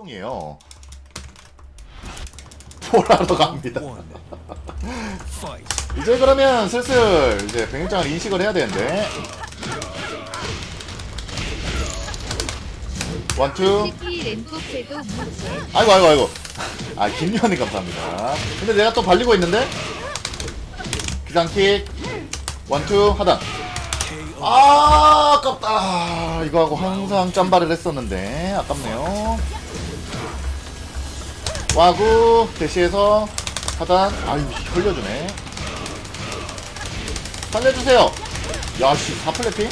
활동이에요. 폴하러 갑니다. 이제 그러면 슬슬 이제 병력장을 인식을 해야 되는데. 원투. 아이고 아이고 아이고. 아 김유한님 감사합니다. 근데 내가 또 발리고 있는데. 기상킥. 원투 하단. 아 아깝다. 아, 이거 하고 항상 짬바를 했었는데 아깝네요. 와구 대시해서 하단. 아유 흘려주네. 살려주세요. 야씨 4플래핑?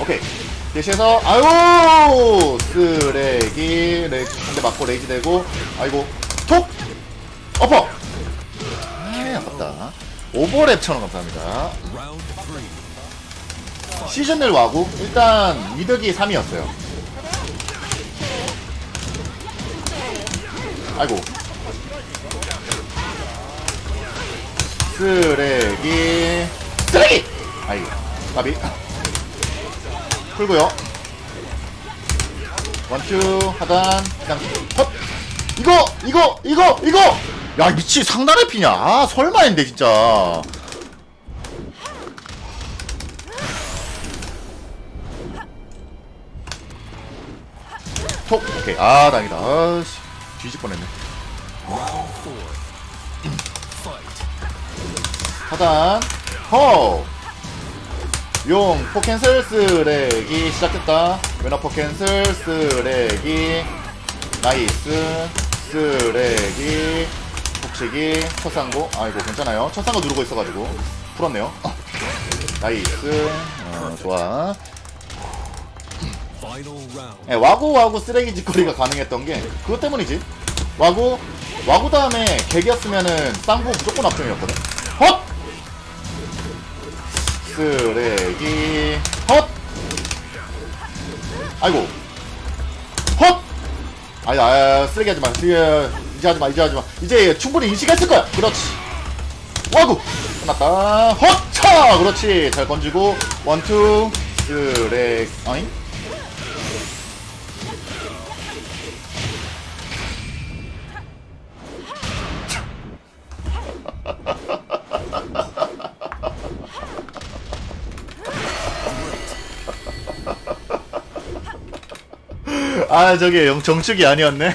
오케이. 대시해서 아유 쓰레기 레이지 한대 맞고 레이지 되고 아이고 톡 엎어. 아 아깝다. 오버랩 천원 감사합니다. Three. 시즌을 와고 일단 미덕이 3이었어요. 아이고. 쓰레기. 쓰레기! 아이고. 까비. 풀고요. 원투 하단 그냥 헛 이거 이거 이거 이거 야 미치 상단에 피냐 아 설마인데 진짜 톡 오케이 아 다행이다 아씨 뒤질 뻔했네. 하단 허 용 포캔슬 쓰레기. 시작했다. 왼어 포캔슬 쓰레기. 나이스. 쓰레기. 폭치기 첫상고. 아이고 괜찮아요. 첫상고 누르고 있어가지고. 풀었네요. 나이스. 어, 좋아. 예, 와구 와구 쓰레기 짓거리가 가능했던 게 그것 때문이지. 와구 와구 다음에 개기였으면은 쌍구 무조건 앞정이었거든. 헛 쓰레기 헛 아이고 헛 아니 아 쓰레기 하지 마. 쓰레기 이제 하지 마. 이제 하지 마. 이제 충분히 인식했을 거야. 그렇지. 와구 끝났다. 헛차 그렇지. 잘 건지고 원투 쓰레기 아니 아 저게 영 정축이 아니었네.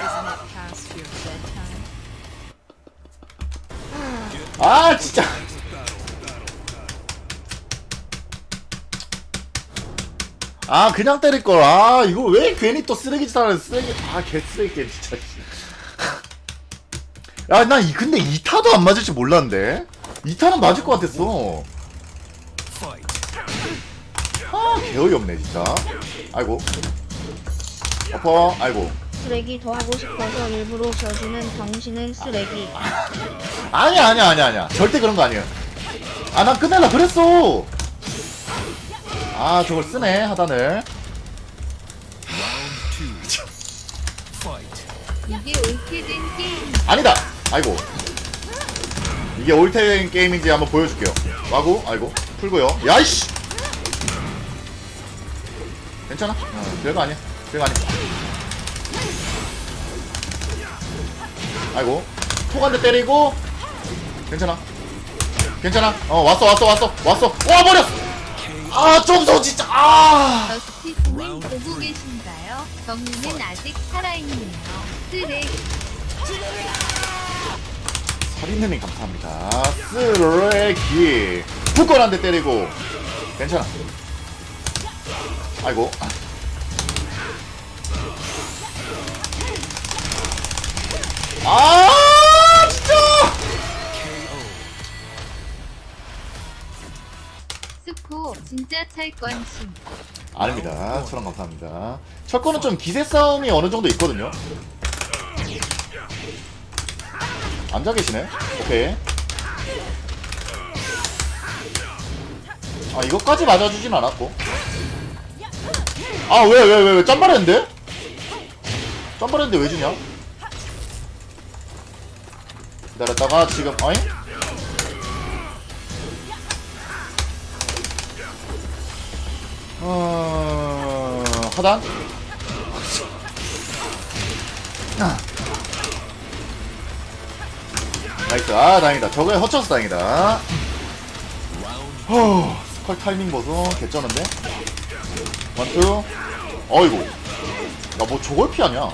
아 진짜. 아 그냥 때릴 걸. 아 이거 왜 괜히 또 쓰레기짓 하는 쓰레기. 아 개쓰레기 게임 진짜. 이 근데 2타도 안 맞을 줄 몰랐는데. 2타는 맞을 것 같았어. 아 개어이 없네 진짜. 아이고. 엎어. 아이고. 쓰레기 더 하고 싶어서 일부러 져주는 당신은 쓰레기. 아니야 아니야 아니야 아니야. 절대 그런 거 아니야 아난 끝낼라 그랬어. 아 저걸 쓰네 하단을. 이게 옳게 된 게임. 아니다. 아이고. 이게 올테인 게임인지 한번 보여줄게요. 와고 아이고. 풀고요. 야이씨. 괜찮아? 어, 별거 아니야. 별거 아니야 아이고. 톡한대 때리고. 괜찮아. 괜찮아. 어 왔어 왔어 왔어. 왔어. 와 버렸어. 아 점수 진짜. 아. 보고 계신가요? 정리는 아직 살아있네요. 쓰레기. 살인느님 감사합니다. 쓰레기. 한대 때리고. 괜찮아. 아이고 아 진짜. 스코 진짜 찰건심. 아닙니다 천원 감사합니다 첫 거는 좀 기세 싸움이 어느 정도 있거든요 앉아 계시네 오케이 아 이것까지 맞아주진 않았고 아 왜 왜 왜왜 짬바랬는데? 짬바랬는데 왜 주냐? 기다렸다가 지금 어잉? 어... 아. 나이스. 아 다행이다. 저거에 허쳐서 다행이다. 호 스컬 타이밍 보소. 개쩌는데? 원투. 어이구. 나뭐 저걸 피하냐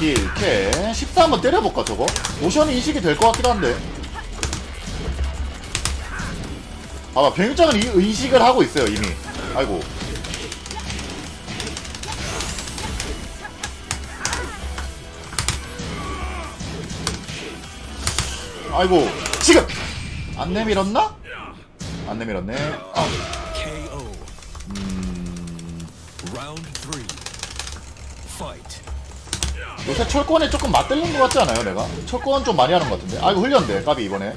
이렇게 14 한번 때려볼까 저거? 모션 인식이 될 것 같기도 한데. 봐봐 병육장은 이 인식을 하고 있어요 이미. 아이고. 아이고 지금! 안 내밀었나? 안 내밀었네. 아, 요새 철권에 조금 맞들린 것 같지 않아요 내가? 철권 좀 많이 하는 것 같은데 아이고 흘렸네 까비 이번에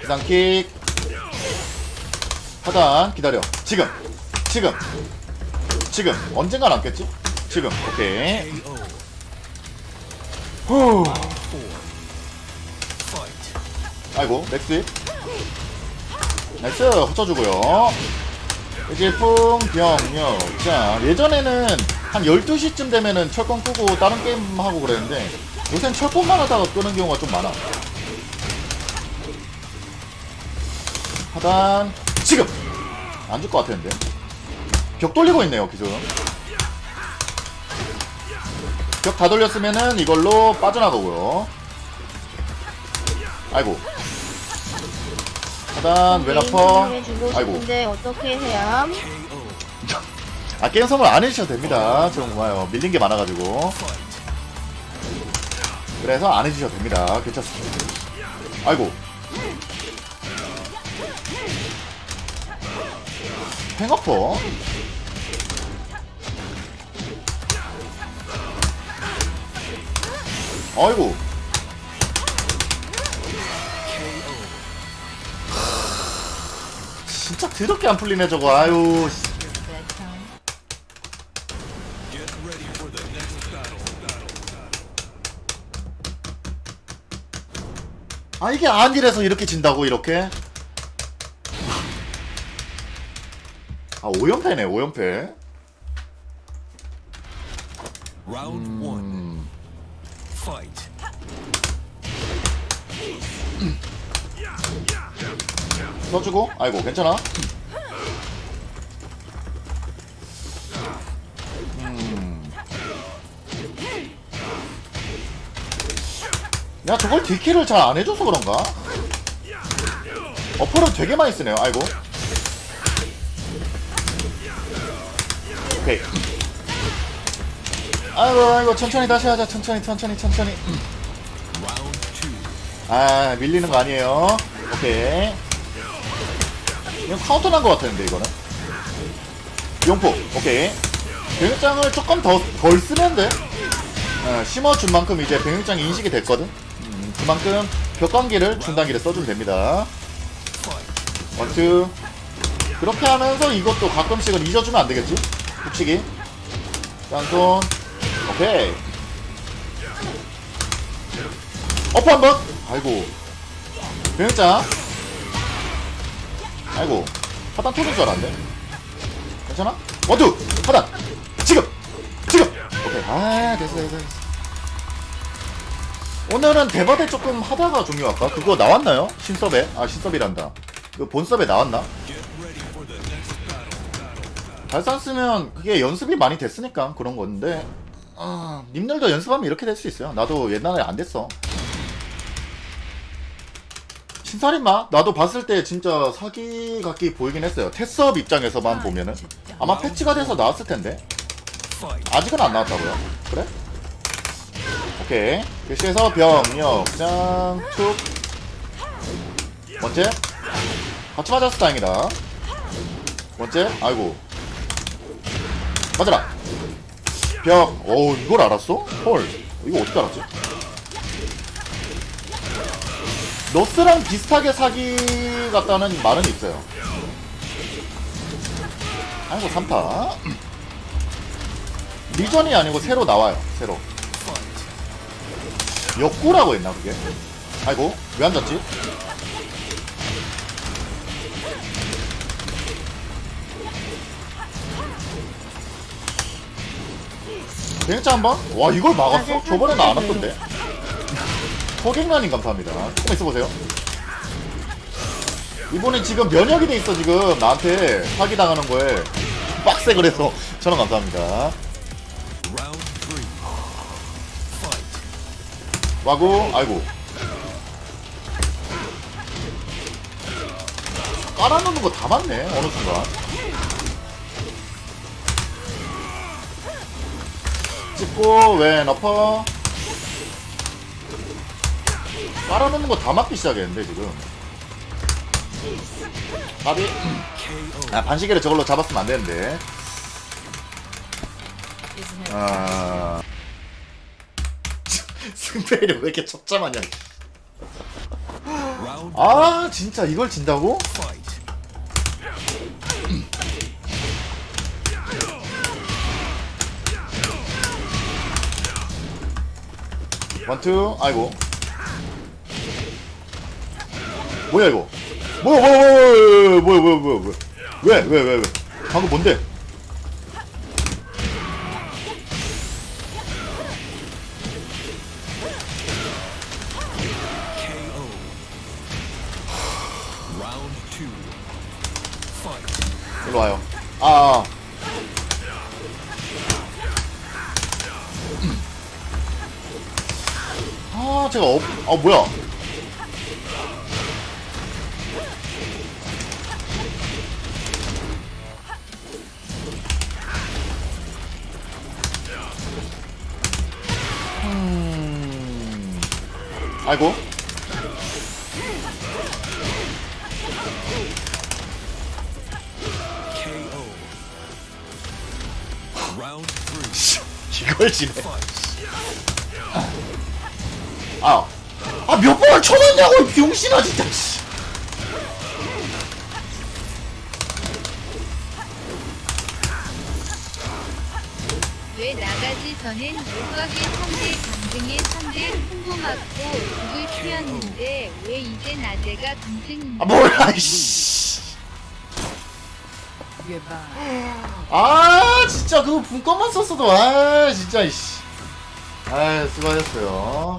기상킥 하단 기다려 지금 지금 지금 언젠가 남겠지? 지금 오케이. 후. 아이고 넥스 나이스 헛쳐주고요 일품 병력 자 예전에는 한 12시쯤 되면은 철권 끄고 다른 게임 하고 그랬는데 요새는 철권만 하다가 끄는 경우가 좀 많아. 하단 지금! 안 줄 것 같았는데. 벽 돌리고 있네요 기술 벽다 돌렸으면은 이걸로 빠져나가고요. 아이고 하단 왼아퍼 해주고 아이고. 싶은데 어떻게 해야. 아 게임 선물 안 해주셔도 됩니다. 좀 고마워요. 밀린 게 많아가지고. 그래서 안 해주셔도 됩니다. 괜찮습니다. 아이고. 팽어퍼. 아이고 진짜 더럽게 안 풀리네 저거. 아유 씨. 아 이게 안일해서 이렇게 진다고 이렇게? 아 5연패네 5연패. Round one. 음, 써주고. 아이고 괜찮아. 음. 야 저걸 딜킬을 잘 안 해줘서 그런가? 어퍼를 되게 많이 쓰네요. 아이고. 오케이. 아이고 아이고 천천히 다시 하자. 천천히 천천히 천천히. 아 밀리는 거 아니에요. 오케이 이건 카운터 난거 같았는데 이거는. 용포 오케이. 병역장을 조금 더 덜 쓰면 돼 어, 심어준 만큼 이제 병역장이 인식이 됐거든? 음, 그만큼 벽관기를 중단기를 써주면 됩니다. 원투. 그렇게 하면서 이것도 가끔씩은 잊어주면 안 되겠지? 붙이기. 짠손. 오케이. 어퍼 한번. 아이고. 병역장 아이고 하단 터질 줄 알았네 괜찮아? 원투 하단 지금 지금 오케이 아 됐어 됐어 됐어 오늘은 대바대 조금 하다가 종료할까? 그거 나왔나요? 신섭에? 아 신섭이란다 그 본섭에 나왔나? 발산 쓰면 그게 연습이 많이 됐으니까 그런 건데 아 님들도 연습하면 이렇게 될 수 있어요 나도 옛날에 안 됐어 신살인마? 나도 봤을 때 진짜 사기 같기 보이긴 했어요. 테스업 입장에서만 보면은. 아마 패치가 돼서 나왔을 텐데. 아직은 안 나왔다고요? 그래? 오케이. 글씨에서 병력장 툭. 번째 같이 맞았어 다행이다. 번째 아이고. 맞아라. 벽 어우 이걸 알았어? 헐. 이거 어떻게 알았지? 너스랑 비슷하게 사기 같다는 말은 있어요 아이고 3타 리전이 아니고 새로 나와요 새로. 역구라고 했나 그게? 아이고 왜 앉았지? 대행자 한번? 와 이걸 막았어? 저번에 나 안 왔던데 허갱란님 감사합니다. 조금 있어보세요. 이번엔 지금 면역이 돼 있어 지금. 나한테 사기 당하는 거에 빡세 그래서 천원 감사합니다. 와고 아이고. 깔아놓는 거 다 맞네 어느 순간. 찍고 왼 어퍼 깔아놓는 거 다 맞기 시작했는데 지금. KO. 아 반시계를 저걸로 잡았으면 안 되는데. 아. 승패를 왜 이렇게 처참하냐 아 진짜 이걸 진다고? 원투 아이고 뭐야 이거? 뭐야 뭐야 뭐야 뭐야 뭐야 뭐야 뭐야 왜왜 왜 왜? 방금 뭔데. 일로 와요. 아, 아. 아. 제가 어, 아 뭐야 아이고. 이걸 지네 Fight. 아, 아몇 번을 쳐놨냐고 이 병신아 진짜. 씨. 왜 나가기 전엔 무수하게 상대 강등에 상대 홍보 맞고 죽을 튀었는데 왜 이제 나대가 강등인가? 아 몰라 이씨. 아 진짜 그거 분권만 썼어도 아 진짜 이씨. 아 수고하셨어요.